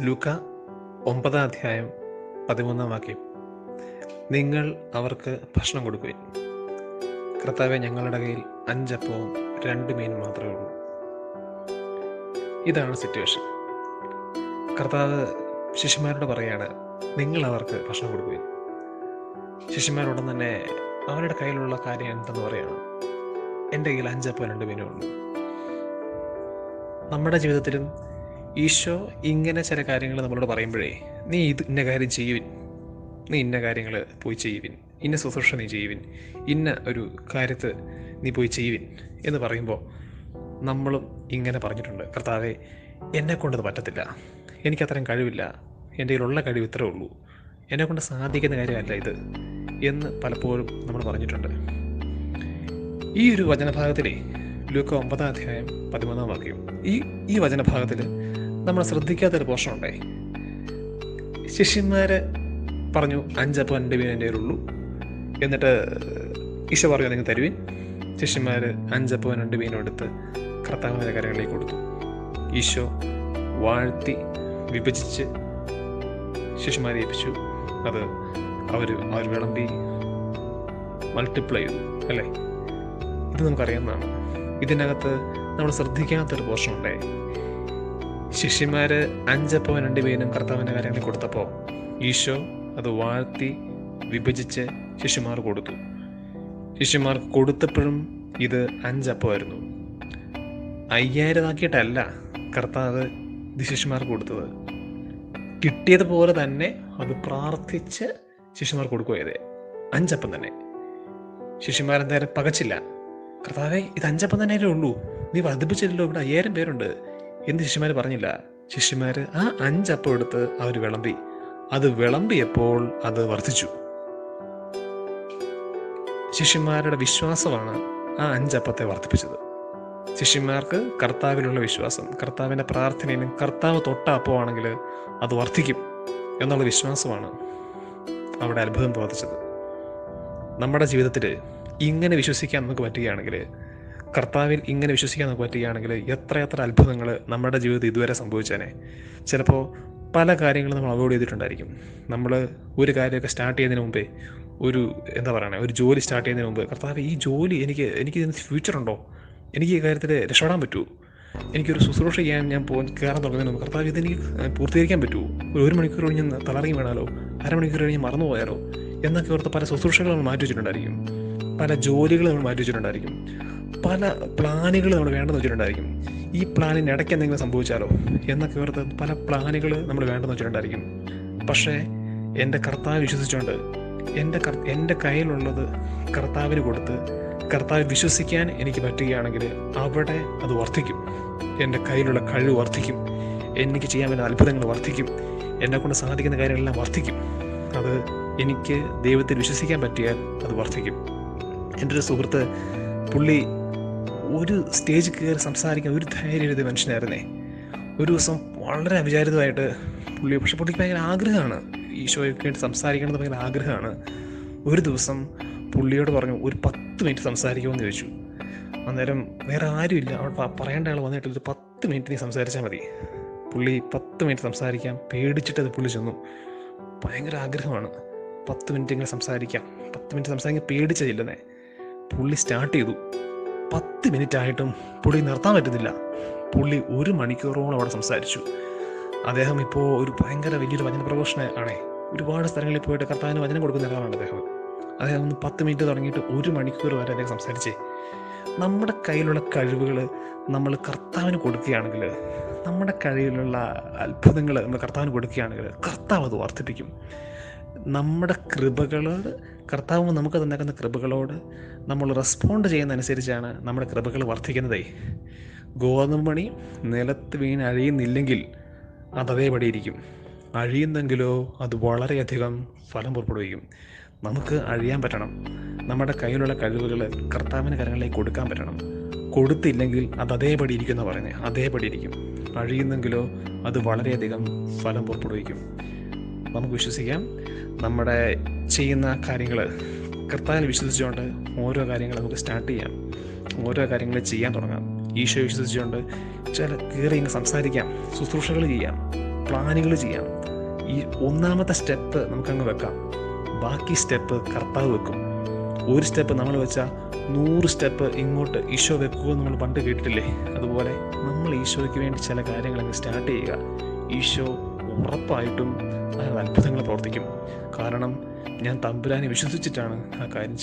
ലൂക്ക ഒമ്പതാം അധ്യായം പതിമൂന്നാം വാക്യം. നിങ്ങൾ അവർക്ക് ഭക്ഷണം കൊടുക്കുവിൻ. കർത്താവെ ഞങ്ങളുടെ കയ്യിൽ അഞ്ചപ്പവും രണ്ട് മീൻ മാത്രമേ ഉള്ളൂ. ഇതാണ് സിറ്റുവേഷൻ കർത്താവ് ശിശുമാരോട് പറയാണ് നിങ്ങൾ അവർക്ക് ഭക്ഷണം കൊടുക്കുവിൻ. ശിശുമാരോടൊന്നും തന്നെ അവരുടെ കയ്യിലുള്ള കാര്യം എന്തെന്ന് പറയണം? എന്റെ കയ്യിൽ അഞ്ചപ്പവും രണ്ട് മീനേ ഉള്ളൂ. നമ്മുടെ ജീവിതത്തിലും ഈശോ ഇങ്ങനെ ചില കാര്യങ്ങൾ നമ്മളോട് പറയുമ്പോഴേ നീ ഇത് ഇന്ന കാര്യം ചെയ്യുവിൻ. നീ ഇന്ന കാര്യങ്ങൾ പോയി ചെയ്യുവിൻ. ഇന്ന ശുശ്രൂഷ നീ ചെയ്യുവിൻ. ഇന്ന ഒരു കാര്യത്ത് നീ പോയി ചെയ്യുവിൻ. എന്ന് പറയുമ്പോൾ നമ്മളും ഇങ്ങനെ പറഞ്ഞിട്ടുണ്ട് കർത്താവെ എന്നെ കൊണ്ടത് പറ്റത്തില്ല. എനിക്കത്രയും കഴിവില്ല. എന്റെ കയ്യിലുള്ള കഴിവ് ഇത്രേ ഉള്ളൂ. എന്നെ കൊണ്ട് സാധിക്കുന്ന കാര്യമല്ല ഇത്. എന്ന് പലപ്പോഴും നമ്മൾ പറഞ്ഞിട്ടുണ്ട്. ഈ ഒരു വചനഭാഗത്തിലെ ലൂക്ക ഒമ്പതാം അധ്യായം പതിമൂന്നാം വാക്യം ഈ ഈ വചനഭാഗത്തിൽ നമ്മൾ ശ്രദ്ധിക്കാത്തൊരു പോർഷൻ ഉണ്ടേ ശിഷ്യന്മാര് പറഞ്ഞു അഞ്ചപ്പം രണ്ട് മീൻ എന്റെ ഉള്ളൂ എന്നിട്ട് ഈശോ പറഞ്ഞു നിങ്ങൾ തരുവിൻ. ശിഷ്യന്മാർ അഞ്ചപ്പവും രണ്ട് മീനും എടുത്ത് കർത്താവിന്റെ കരകളിലേക്ക് കൊടുത്തു. ഈശോ വാഴ്ത്തി വിഭജിച്ച് ശിഷ്യന്മാരെ ഏൽപ്പിച്ചു. അത് അവർ അവർ വിളമ്പി മൾട്ടിപ്ലൈ ചെയ്തു അല്ലേ? ഇത് നമുക്കറിയാവുന്നതാണ്. ഇതിനകത്ത് നമ്മൾ ശ്രദ്ധിക്കാത്തൊരു പോർഷൻ ഉണ്ടേ ശിഷ്യന്മാര് അഞ്ചപ്പവും രണ്ടുപേരും കർത്താവിന്റെ കാര്യങ്ങൾ കൊടുത്തപ്പോൾ ഈശോ അത് വാഴ്ത്തി വിഭജിച്ച് ശിഷ്യന്മാർ കൊടുത്തു. ശിഷ്യന്മാർ കൊടുത്തപ്പോഴും ഇത് അഞ്ചപ്പമായിരുന്നു അയ്യായിരതാക്കിയിട്ടല്ല കർത്താവ് ശിഷ്യന്മാർക്ക് കൊടുത്തത്. കിട്ടിയതുപോലെ തന്നെ അത് പ്രാർത്ഥിച്ച് ശിഷ്യന്മാർ കൊടുക്കുകയത് അഞ്ചപ്പം തന്നെ. ശിഷ്യന്മാരെന്തായാലും പകച്ചില്ല. കർത്താവെ ഇത് അഞ്ചപ്പം തന്നെ ഉള്ളൂ. നീ വർദ്ധിപ്പിച്ചില്ലല്ലോ ഇവിടെ അയ്യായിരം പേരുണ്ട്. എന്ന് ശിഷ്യന്മാർ പറഞ്ഞില്ല? ശിഷ്യന്മാർ ആ അഞ്ചപ്പം എടുത്ത് അവർ വിളമ്പി. അത് വിളമ്പിയപ്പോൾ അത് വർദ്ധിച്ചു. ശിഷ്യന്മാരുടെ വിശ്വാസമാണ് ആ അഞ്ചപ്പത്തെ വർദ്ധിപ്പിച്ചത്. ശിഷ്യന്മാർക്ക് കർത്താവിലുള്ള വിശ്വാസം കർത്താവിന്റെ പ്രാർത്ഥനയിലും കർത്താവ് തൊട്ട അപ്പമാണെങ്കിൽ അത് വർദ്ധിക്കും എന്നുള്ള വിശ്വാസമാണ് അവിടെ അത്ഭുതം പ്രവർത്തിച്ചത്. നമ്മുടെ ജീവിതത്തിൽ ഇങ്ങനെ വിശ്വസിക്കാൻ നമുക്ക് പറ്റുകയാണെങ്കിൽ കർത്താവിൽ ഇങ്ങനെ വിശ്വസിക്കാൻ നമുക്ക് പറ്റുകയാണെങ്കിൽ എത്ര എത്ര അത്ഭുതങ്ങൾ നമ്മുടെ ജീവിതത്തിൽ ഇതുവരെ സംഭവിച്ചേനെ. ചിലപ്പോൾ പല കാര്യങ്ങളും നമ്മൾ അവോയ്ഡ് ചെയ്തിട്ടുണ്ടായിരിക്കും. നമ്മൾ ഒരു കാര്യമൊക്കെ സ്റ്റാർട്ട് ചെയ്യുന്നതിന് മുമ്പേ ഒരു എന്താ പറയുക ഒരു ജോലി സ്റ്റാർട്ട് ചെയ്യുന്നതിന് മുമ്പ് കർത്താവ് ഈ ജോലി എനിക്ക് എനിക്ക് ഇതിന് ഫ്യൂച്ചർ ഉണ്ടോ? എനിക്ക് ഈ കാര്യത്തിൽ രക്ഷപ്പെടാൻ പറ്റുമോ എനിക്കൊരു ശുശ്രൂഷ ചെയ്യാൻ ഞാൻ പോ കയറാൻ തുടങ്ങുന്നതിന് മുമ്പ് കർത്താവ് ഇതെനിക്ക് പൂർത്തീകരിക്കാൻ പറ്റുമോ ഒരു ഒരു മണിക്കൂർ കഴിഞ്ഞ് തളറങ്ങി വീണാലോ? അരമണിക്കൂർ കഴിഞ്ഞ് മറന്നു പോയാലോ? എന്നൊക്കെ ഓർത്ത് പല ശുശ്രൂഷകൾ നമ്മൾ മാറ്റി വെച്ചിട്ടുണ്ടായിരിക്കും. പല ജോലികൾ നമ്മൾ മാറ്റി വെച്ചിട്ടുണ്ടായിരിക്കും. പല പ്ലാനുകൾ നമ്മൾ വേണ്ടെന്ന് വെച്ചിട്ടുണ്ടായിരിക്കും. ഈ പ്ലാനിന് ഇടയ്ക്ക് എന്തെങ്കിലും സംഭവിച്ചാലോ? എന്നൊക്കെ ഓർത്ത് പല പ്ലാനുകൾ നമ്മൾ വേണ്ടെന്ന് വെച്ചിട്ടുണ്ടായിരിക്കും. പക്ഷേ എന്റെ കർത്താവ് വിശ്വസിച്ചുകൊണ്ട് എന്റെ കർ എന്റെ കയ്യിലുള്ളത് കർത്താവിന് കൊടുത്ത് കർത്താവ് വിശ്വസിക്കാൻ എനിക്ക് പറ്റുകയാണെങ്കിൽ അവിടെ അത് വർദ്ധിക്കും. എന്റെ കയ്യിലുള്ള കഴിവ് വർദ്ധിക്കും. എനിക്ക് ചെയ്യാൻ പറ്റുന്ന അത്ഭുതങ്ങൾ വർദ്ധിക്കും. എന്നെ കൊണ്ട് സാധിക്കുന്ന കാര്യങ്ങളെല്ലാം വർദ്ധിക്കും. അത് എനിക്ക് ദൈവത്തിൽ വിശ്വസിക്കാൻ പറ്റിയാൽ അത് വർദ്ധിക്കും. എന്റെ ഒരു സുഹൃത്ത് പുള്ളി ഒരു സ്റ്റേജിൽ കയറി സംസാരിക്കുന്ന ഒരു ധൈര്യം എഴുതിയ മനുഷ്യനായിരുന്നേ. ഒരു ദിവസം വളരെ അവിചാരിതമായിട്ട് പുള്ളി പക്ഷെ പുള്ളിക്ക് ഭയങ്കര ആഗ്രഹമാണ്. ഈശോയൊക്കെ ആയിട്ട് സംസാരിക്കണമെന്ന് ഭയങ്കര ആഗ്രഹമാണ്. ഒരു ദിവസം പുള്ളിയോട് പറഞ്ഞു ഒരു പത്ത് മിനിറ്റ് സംസാരിക്കുമെന്ന് ചോദിച്ചു. അന്നേരം വേറെ ആരുമില്ല. അവിടെ പ- പറയേണ്ട ആൾ വന്നിട്ട് ഒരു പത്ത് മിനിറ്റ് നീ സംസാരിച്ചാൽ മതി. പുള്ളി പത്ത് മിനിറ്റ് സംസാരിക്കാം പേടിച്ചിട്ട് അത് പുള്ളി ചെന്നു. ഭയങ്കര ആഗ്രഹമാണ്. പത്ത് മിനിറ്റ് ഇങ്ങനെ സംസാരിക്കാം. പത്ത് മിനിറ്റ് സംസാരിക്കാൻ പേടിച്ചതില്ലെന്നേ. പുള്ളി സ്റ്റാർട്ട് ചെയ്തു. പത്ത് മിനിറ്റ് ആയിട്ടും പുള്ളി നിർത്താൻ പറ്റുന്നില്ല. പുള്ളി ഒരു മണിക്കൂറോളം അവിടെ സംസാരിച്ചു. അദ്ദേഹം ഇപ്പോൾ ഒരു ഭയങ്കര വലിയൊരു വചന പ്രഘോഷണ ആണേ ഒരുപാട് സ്ഥലങ്ങളിൽ പോയിട്ട് കർത്താവിന് വചനം കൊടുക്കുന്ന ഒരാളാണ് അദ്ദേഹം. അദ്ദേഹം ഒന്ന് പത്ത് മിനിറ്റ് തുടങ്ങിയിട്ട് ഒരു മണിക്കൂർ വരെ അദ്ദേഹം സംസാരിച്ചേ നമ്മുടെ കയ്യിലുള്ള കഴിവുകൾ നമ്മൾ കർത്താവിന് കൊടുക്കുകയാണെങ്കിൽ നമ്മുടെ കഴിവിലുള്ള അത്ഭുതങ്ങൾ നമ്മൾ കർത്താവിന് കൊടുക്കുകയാണെങ്കിൽ കർത്താവ് അത് വർദ്ധിപ്പിക്കും. നമ്മുടെ കൃപകളോട് കർത്താവ് നമുക്ക് തന്നേക്കുന്ന കൃപകളോട് നമ്മൾ റെസ്പോണ്ട് ചെയ്യുന്നതനുസരിച്ചാണ് നമ്മുടെ കൃപകൾ വർദ്ധിക്കുന്നതേ. ഗോതമ്പ് മണി നിലത്ത് വീണ് അഴിയുന്നില്ലെങ്കിൽ അത് അതേപടി ഇരിക്കും. അഴിയുന്നെങ്കിലോ അത് വളരെയധികം ഫലം പുറപ്പെടുവിക്കും. നമുക്ക് അഴിയാൻ പറ്റണം. നമ്മുടെ കയ്യിലുള്ള കഴിവുകൾ കർത്താവിന്റെ കരങ്ങളിലേക്ക് കൊടുക്കാൻ പറ്റണം. കൊടുത്തില്ലെങ്കിൽ അത് അതേപടി ഇരിക്കുന്ന പറഞ്ഞ് അതേപടി ഇരിക്കും. അഴിയുന്നെങ്കിലോ അത് വളരെയധികം ഫലം പുറപ്പെടുവിക്കും. നമുക്ക് വിശ്വസിക്കാം. നമ്മുടെ ചെയ്യുന്ന കാര്യങ്ങൾ കർത്താവിനെ വിശ്വസിച്ചുകൊണ്ട് ഓരോ കാര്യങ്ങൾ നമുക്ക് സ്റ്റാർട്ട് ചെയ്യാം. ഓരോ കാര്യങ്ങൾ ചെയ്യാൻ തുടങ്ങാം. ഈശോ വിശ്വസിച്ചുകൊണ്ട് ചില കയറി സംസാരിക്കാം. ശുശ്രൂഷകൾ ചെയ്യാം. പ്ലാനുകൾ ചെയ്യാം. ഈ ഒന്നാമത്തെ സ്റ്റെപ്പ് നമുക്കങ്ങ് വെക്കാം. ബാക്കി സ്റ്റെപ്പ് കർത്താവ് വെക്കും. ഒരു സ്റ്റെപ്പ് നമ്മൾ വെച്ചാൽ നൂറ് സ്റ്റെപ്പ് ഇങ്ങോട്ട് ഈശോ വെക്കുക നമ്മൾ പണ്ട് കേട്ടിട്ടില്ലേ? അതുപോലെ നമ്മൾ ഈശോയ്ക്ക് വേണ്ടി ചില കാര്യങ്ങൾ അങ്ങ് സ്റ്റാർട്ട് ചെയ്യുക. ഈശോ ഉറപ്പായിട്ടും അത്ഭുതങ്ങൾ പ്രവർത്തിക്കും. കാരണം ഞാൻ തമ്പുരാനെ വിശ്വസിച്ചിട്ടാണ് ആ കാര്യം